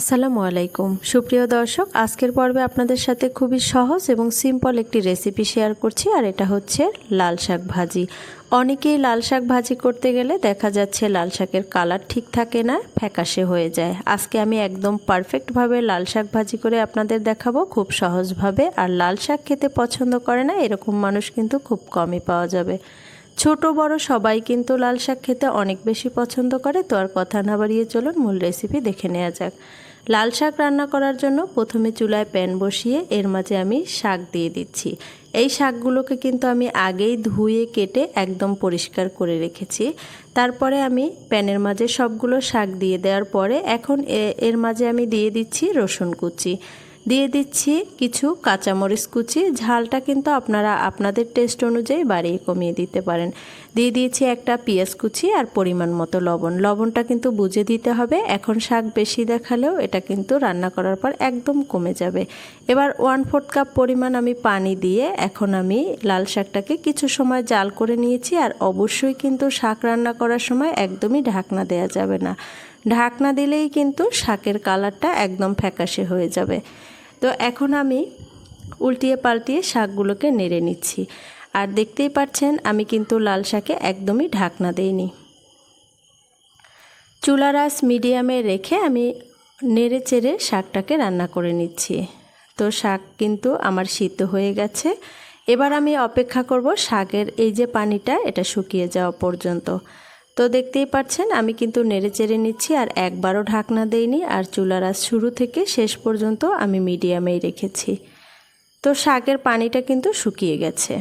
আসসালামু আলাইকুম। সুপ্রিয় দর্শক, আজকের পর্বে আপনাদের সাথে খুবই সহজ এবং সিম্পল একটি রেসিপি শেয়ার করছি, আর এটা হচ্ছে লাল শাক ভাজি। অনেকেই লাল শাক ভাজি করতে গেলে দেখা যাচ্ছে লাল শাকের কালার ঠিক থাকে না, ফ্যাকাশে হয়ে যায়। আজকে আমি একদম পারফেক্টভাবে লাল শাক ভাজি করে আপনাদের দেখাবো খুব সহজভাবে, আর লাল শাক খেতে পছন্দ করে না, এরকম মানুষ কিন্তু খুব কমই পাওয়া যাবে। ছোট, বড় সবাই কিন্তু লাল শাক খেতে অনেক বেশি পছন্দ করে, তো আর কথা না বাড়িয়ে চলুন, মূল রেসিপি দেখে নেওয়া যাক। লাল শাক রান্না করার জন্য প্রথমে চুলায় প্যান বসিয়ে এর মাঝে আমি শাক দিয়ে দিচ্ছি। এই শাকগুলোকে কিন্তু আমি আগেই ধুয়ে কেটে একদম পরিষ্কার করে রেখেছি। তারপরে আমি প্যানের মাঝে সবগুলো শাক দিয়ে দেওয়ার পরে এখন এর মাঝে আমি দিয়ে দিচ্ছি রসুন কুচি। দিয়ে দিচ্ছি কিছু কাঁচামরিচ কুচি। ঝালটা কিন্তু আপনারা আপনাদের টেস্ট অনুযায়ী বাড়িয়ে কমিয়ে দিতে পারেন। দিয়ে দিয়েছি একটা পেঁয়াজ কুচি আর পরিমাণ মতো লবণ। লবণটা কিন্তু বুঝে দিতে হবে। এখন শাক বেশি দেখালেও এটা কিন্তু রান্না করার পর একদম কমে যাবে। এবার ওয়ান ফোর্থ কাপ পরিমাণ আমি পানি দিয়ে এখন আমি লাল শাকটাকে কিছু সময় জাল করে নিয়েছি আর অবশ্যই কিন্তু শাক রান্না করার সময় একদমই ঢাকনা দেওয়া যাবে না। ঢাকনা দিলেই কিন্তু শাকের কালারটা একদম ফ্যাকাশে হয়ে যাবে। তো এখন আমি উল্টিয়ে পাল্টিয়ে শাকগুলোকে নেড়ে নিচ্ছি। আর দেখতেই পাচ্ছেন, আমি কিন্তু লাল শাকে একদমই ঢাকনা দেইনি। চুলার আঁচ মিডিয়ামে রেখে আমি নেড়ে চেড়ে শাকটাকে রান্না করে নিচ্ছি। তো শাক কিন্তু আমার সিদ্ধ হয়ে গেছে। এবার আমি অপেক্ষা করব শাকের এই যে পানিটা, এটা শুকিয়ে যাওয়া পর্যন্ত। তো দেখতেই পারছেন আমি কিন্তু নেড়ে চেড়ে নিচ্ছি আর একবারও ঢাকনা দেইনি আর চুলার আজ শুরু থেকে শেষ পর্যন্ত আমি মিডিয়ামেই রেখেছি। তো শাকের পানিটা কিন্তু শুকিয়ে গেছে।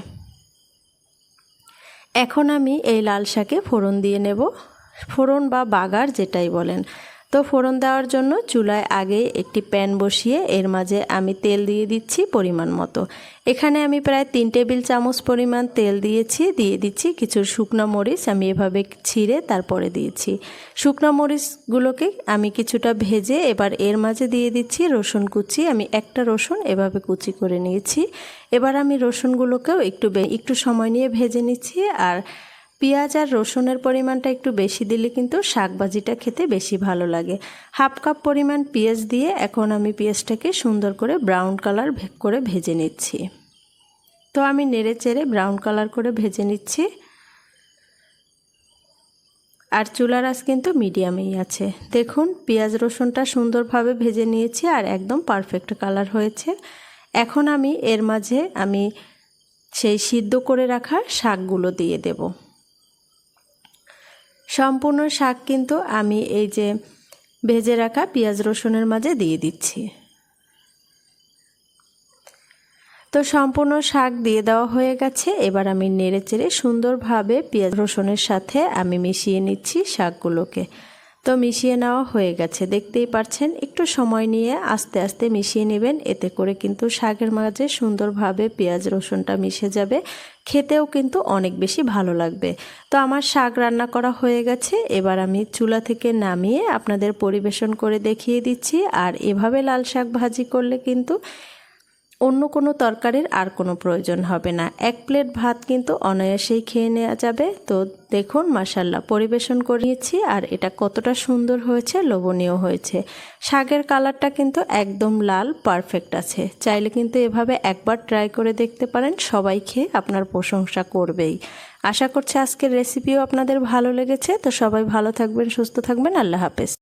এখন আমি এই লাল শাকে ফোড়ন দিয়ে নেব। ফোড়ন বা বাগার যেটাই বলেন। তো ফোড়ন দেওয়ার জন্য চুলায় আগে একটি প্যান বসিয়ে এর মাঝে আমি তেল দিয়ে দিচ্ছি পরিমাণ মতো। এখানে আমি প্রায় তিন টেবিল চামচ পরিমাণ তেল দিয়েছি, দিয়ে দিচ্ছি কিছু শুকনো মরিচ আমি এভাবে ছিঁড়ে তারপরে দিয়েছি। শুকনো মরিচগুলোকে আমি কিছুটা ভেজে এবার এর মাঝে দিয়ে দিচ্ছি রসুন কুচি, আমি একটা রসুন এভাবে কুচি করে নিয়েছি। এবার আমি রসুনগুলোকেও একটু একটু সময় নিয়ে ভেজে নিচ্ছি আর পেঁয়াজ আর রসুনের পরিমাণটা একটু বেশি দিলে কিন্তু শাকভাজিটা খেতে বেশি ভালো লাগে। হাফ কাপ পরিমাণ পেঁয়াজ দিয়ে এখন আমি পেঁয়াজটাকে সুন্দর করে ব্রাউন কালার করে ভেজে নিচ্ছি। তো আমি নেড়ে চেড়ে ব্রাউন কালার করে ভেজে নিচ্ছি। আর চুলার আঁচ কিন্তু মিডিয়ামেই আছে। দেখুন, পেঁয়াজ রসুনটা সুন্দরভাবে ভেজে নিয়েছি আর একদম পারফেক্ট কালার হয়েছে। এখন আমি এর মাঝে আমি সেই সিদ্ধ করে রাখা শাকগুলো দিয়ে দেবো। সম্পূর্ণ শাক কিন্তু আমি এই যে ভেজে রাখা পেঁয়াজ রসুনের মাঝে দিয়ে দিচ্ছি। তো সম্পূর্ণ শাক দিয়ে দেওয়া হয়ে গেছে। এবার আমি নেড়ে চেড়ে সুন্দরভাবে পেঁয়াজ রসুনের সাথে আমি মিশিয়ে নিচ্ছি শাকগুলোকে। তো মিশিয়ে নেওয়া হয়ে গেছে। দেখতেই পাচ্ছেন, একটু সময় নিয়ে আস্তে আস্তে মিশিয়ে নেবেন। এতে করে কিন্তু শাকের মাঝে সুন্দরভাবে পেঁয়াজ, রসুনটা মিশে যাবে। খেতেও কিন্তু অনেক বেশি ভালো লাগবে। তো আমার শাক রান্না করা হয়ে গেছে। এবার আমি চুলা থেকে নামিয়ে আপনাদের পরিবেশন করে দেখিয়ে দিচ্ছি। আর এভাবে লাল শাক ভাজি করলে কিন্তু অন্য কোনো তরকারির আর কোনো প্রয়োজন হবে না। এক প্লেট ভাত কিন্তু অনায়াসেই খেয়ে নেওয়া যাবে। তো দেখুন মাসাল্লাহ পরিবেশন করিয়েছি আর এটা কতটা সুন্দর হয়েছে, লোভনীয় হয়েছে। শাকের কালারটা কিন্তু একদম লাল, পারফেক্ট আছে। চাইলে কিন্তু এভাবে একবার ট্রাই করে দেখতে পারেন, সবাই খেয়ে আপনার প্রশংসা করবেই। আশা করছি আজকের রেসিপিও আপনাদের ভালো লেগেছে। তো সবাই ভালো থাকবেন, সুস্থ থাকবেন। আল্লাহ হাফেজ।